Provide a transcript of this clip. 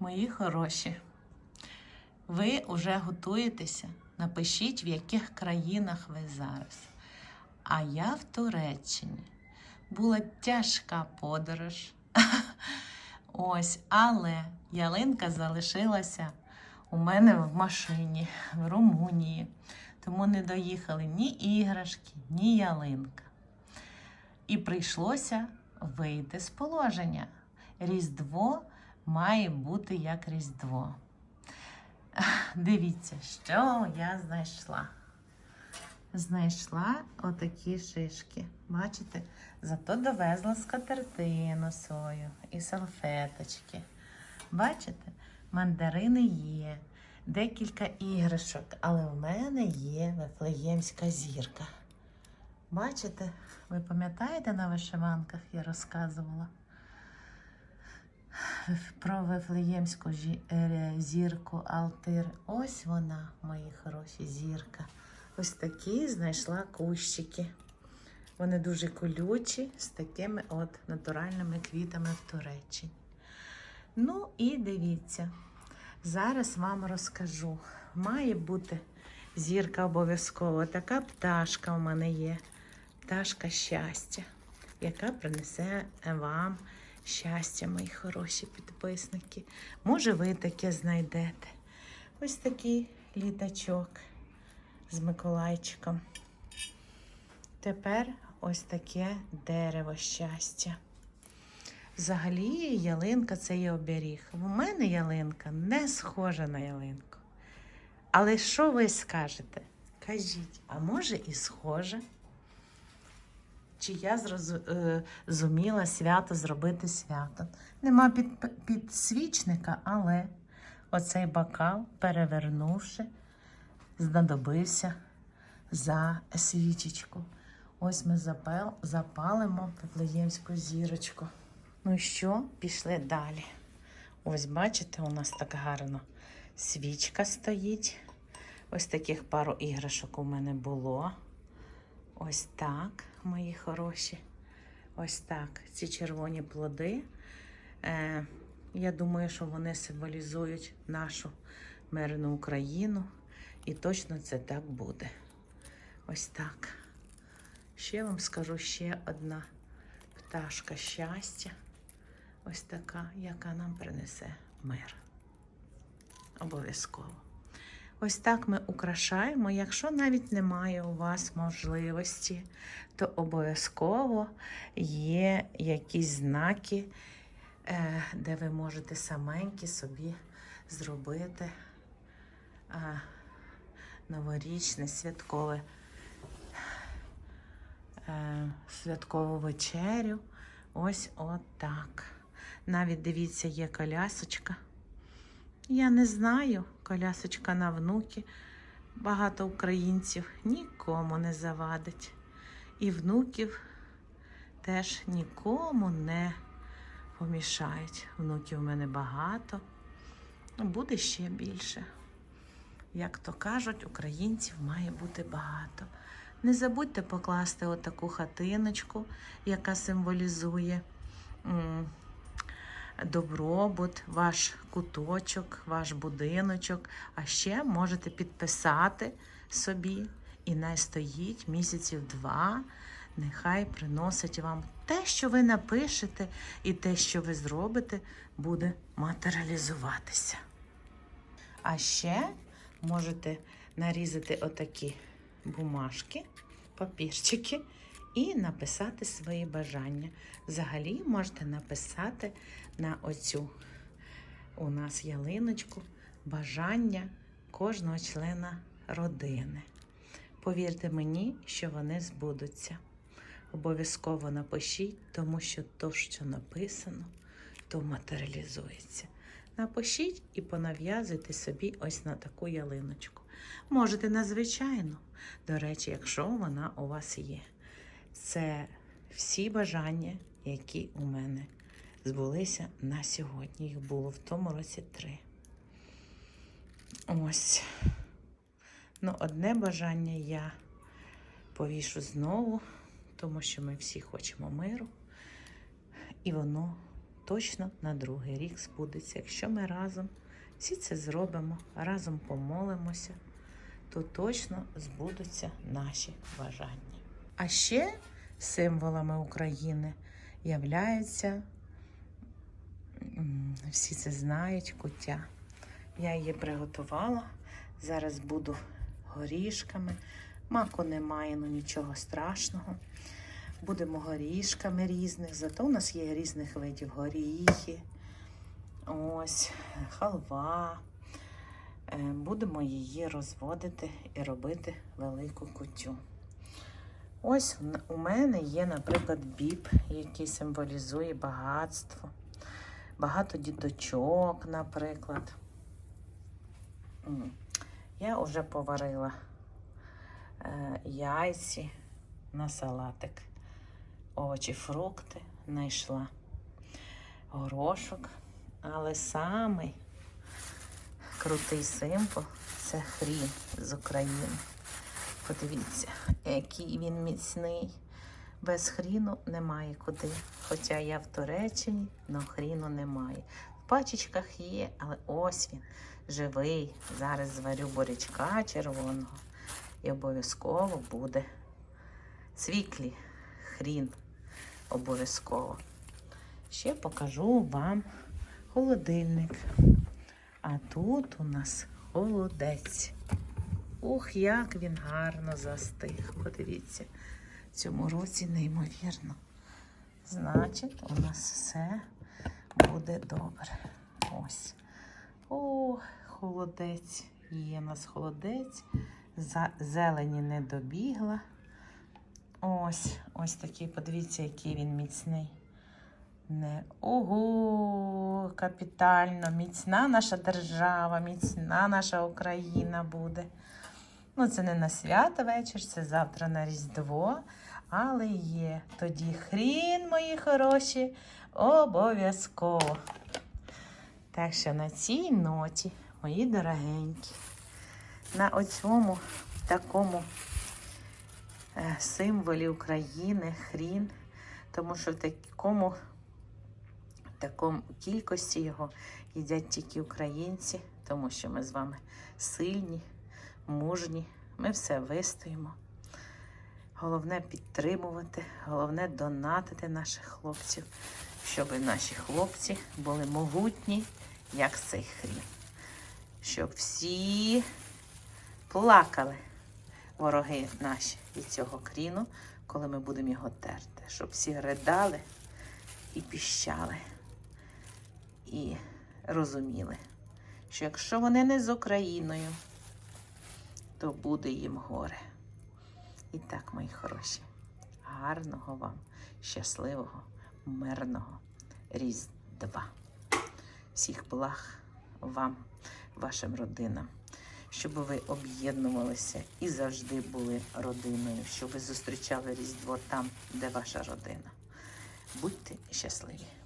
Мої хороші, ви вже готуєтеся. Напишіть, в яких країнах ви зараз. А я в Туреччині. Була тяжка подорож. Ось, але ялинка залишилася у мене в машині в Румунії. Тому не доїхали ні іграшки, ні ялинка. І прийшлося вийти з положення. Різдво має бути як Різдво. Дивіться, що я знайшла. Знайшла отакі шишки. Бачите? Зато довезла скатертину свою і салфеточки. Бачите? Мандарини є, декілька іграшок, але в мене є вифлеємська зірка. Бачите? Ви пам'ятаєте на вишиванках я розказувала? Про Вифлеємську е, зірку Алтир. Ось вона, мої хороші зірка. Ось такі знайшла кущики. Вони дуже колючі з такими от натуральними квітами в Туреччині. Ну і дивіться, зараз вам розкажу. Має бути зірка обов'язково. Така пташка у мене є. Пташка щастя, яка принесе вам щастя, мої хороші підписники. Може, ви таке знайдете. Ось такий літачок з Миколайчиком. Тепер ось таке дерево щастя. Взагалі, ялинка це є оберіг. У мене ялинка не схожа на ялинку. Але що ви скажете? Кажіть, а може і схожа? Чи я зрозу- е, свято зробити свято? Нема під, підсвічника, але оцей бокал, перевернувши, знадобився за свічечку. Ось ми запал, запалимо Вифлеємську зірочку. Ну що, пішли далі. Ось бачите, у нас так гарно свічка стоїть. Ось таких пару іграшок у мене було. Ось так, мої хороші. Ось так. Ці червоні плоди. Е, я думаю, що вони символізують нашу мирну Україну. І точно це так буде. Ось так. Ще вам скажу ще одна пташка щастя. Ось така, яка нам принесе мир. Обов'язково. Ось так ми украшаємо. Якщо навіть немає у вас можливості, то обов'язково є якісь знаки, е, де ви можете саменькі собі зробити е, новорічне святкове е, святкову вечерю. Ось отак. Навіть дивіться, є колясочка. Я не знаю, колясочка на внуки. Багато українців нікому не завадить. І внуків теж нікому не помішають. Внуків у мене багато, буде ще більше. Як то кажуть, українців має бути багато. Не забудьте покласти отаку хатиночку, яка символізує добробут, ваш куточок, ваш будиночок. А ще можете підписати собі, і не стоїть місяців два. Нехай приносить вам те, що ви напишете, і те, що ви зробите, буде матеріалізуватися. А ще можете нарізати отакі бумажки, папірчики і написати свої бажання. Взагалі можете написати на оцю у нас ялиночку бажання кожного члена родини. Повірте мені, що вони збудуться. Обов'язково напишіть, тому що то, що написано, то матеріалізується. Напишіть і понав'язуйте собі ось на таку ялиночку. Можете на звичайну, до речі, якщо вона у вас є. Це всі бажання, які у мене збулися на сьогодні. Їх було в тому році три. Ось. Ну, одне бажання я повішу знову, тому що ми всі хочемо миру. І воно точно на другий рік збудеться. Якщо ми разом всі це зробимо, разом помолимося, то точно збудуться наші бажання. А ще символами України являються, всі це знають, куття. Я її приготувала. Зараз буду горішками. Маку немає, ну нічого страшного. Будемо горішками різних, зато у нас є різних видів горіхи, ось, халва. Е, Будемо її розводити і робити велику кутю. Ось у мене є, наприклад, біб, який символізує багатство, багато діточок, наприклад. Я вже поварила е, яйці на салатик, овочі, фрукти знайшла, горошок, але самий крутий символ це хрін з України. Подивіться, який він міцний. Без хріну немає куди. Хоча я в Туреччині, але хріну немає. В пачечках є, але ось він живий. Зараз зварю борячка червоного і обов'язково буде цвіклі, хрін обов'язково. Ще покажу вам холодильник. А тут у нас холодець. Ух, як він гарно застиг. Подивіться, цьому році неймовірно. Значить, у нас все буде добре. Ось. О, холодець. Є у нас холодець. Зелені не добігла. Ось, ось такий, подивіться, який він міцний. Не ого, капітально, міцна наша держава, міцна наша Україна буде. Ну, це не на свято вечір, це завтра на Різдво, але є. Тоді хрін, мої хороші, обов'язково. Так що на цій ноті, мої дорогенькі, на оцьому такому е, символі України хрін, тому що в такому, такому кількості його їдять тільки українці, тому що ми з вами сильні, мужні, ми все вистоїмо. Головне підтримувати, головне донатити наших хлопців, щоб наші хлопці були могутні, як цей хрін. Щоб всі плакали вороги наші від цього кріну, коли ми будемо його терти. Щоб всі ридали і піщали, і розуміли, що якщо вони не з Україною, то буде їм горе. І так, мої хороші, гарного вам, щасливого, мирного Різдва. Всіх благ вам, вашим родинам, щоб ви об'єднувалися і завжди були родиною, щоб ви зустрічали Різдво там, де ваша родина. Будьте щасливі!